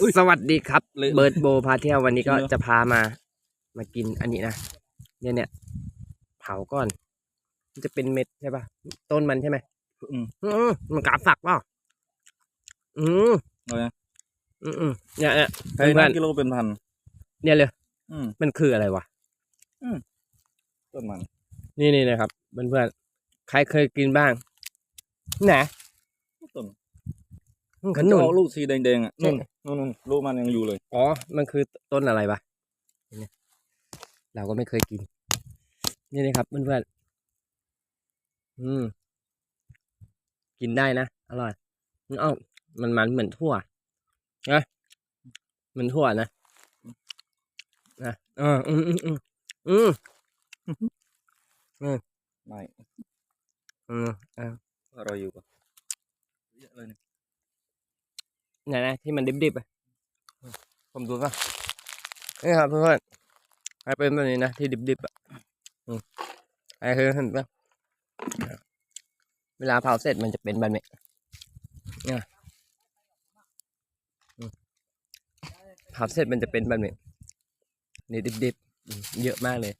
อุ๊ยสวัสดีครับเลยเบิร์ดโบพาเที่ยววันนี้ก็จริงเหรอจะพามา มากินอันนี้นะเนี่ยเนี่ยเผาก่อน มันจะเป็นเม็ดใช่ปะต้นมันใช่ไหมอืม อืมมันกาฝักเปล่าอืมเอาไงอืมอืมเนี่ยเนี่ยไก่เพื่อนกิโลเป็นพัน เนี่ยเลยอืม มันคืออะไรวะต้นมัน นี่นี่นะครับเพื่อนเพื่อนๆใครเคยกินบ้างไหนต้นข มันนุจะนออกลูกสีแดงๆอะใช่นู่นนู่นนู่นลูกมันยังอยู่เลย อ๋อ มันคือต้นอะไรวะเนี่ยเราก็ไม่เคยกิน นี่นะครับเพื่อนๆอืม กินได้นะ อร่อยมันอ้อมันมันเหมือนทั่วนะเหมือนทั่วนะนะเอออืมอืมอืมอืมไม่อืมอ่าอร่อยอยู่ปะเยอะเลยเนี่ย ไหนนะที่มันดิบๆอะผมดูก่อนนี่ครับเพื่อนๆให้เป็นแบบนี้นะที่ดิบๆอะอืมไอ้คือเห็นปะเวลาเผาเสร็จมันจะเป็นแบบนี้เนี่ยเผาเสร็จมันจะเป็นแบบนี้นี่ดิบๆเยอะมากเลย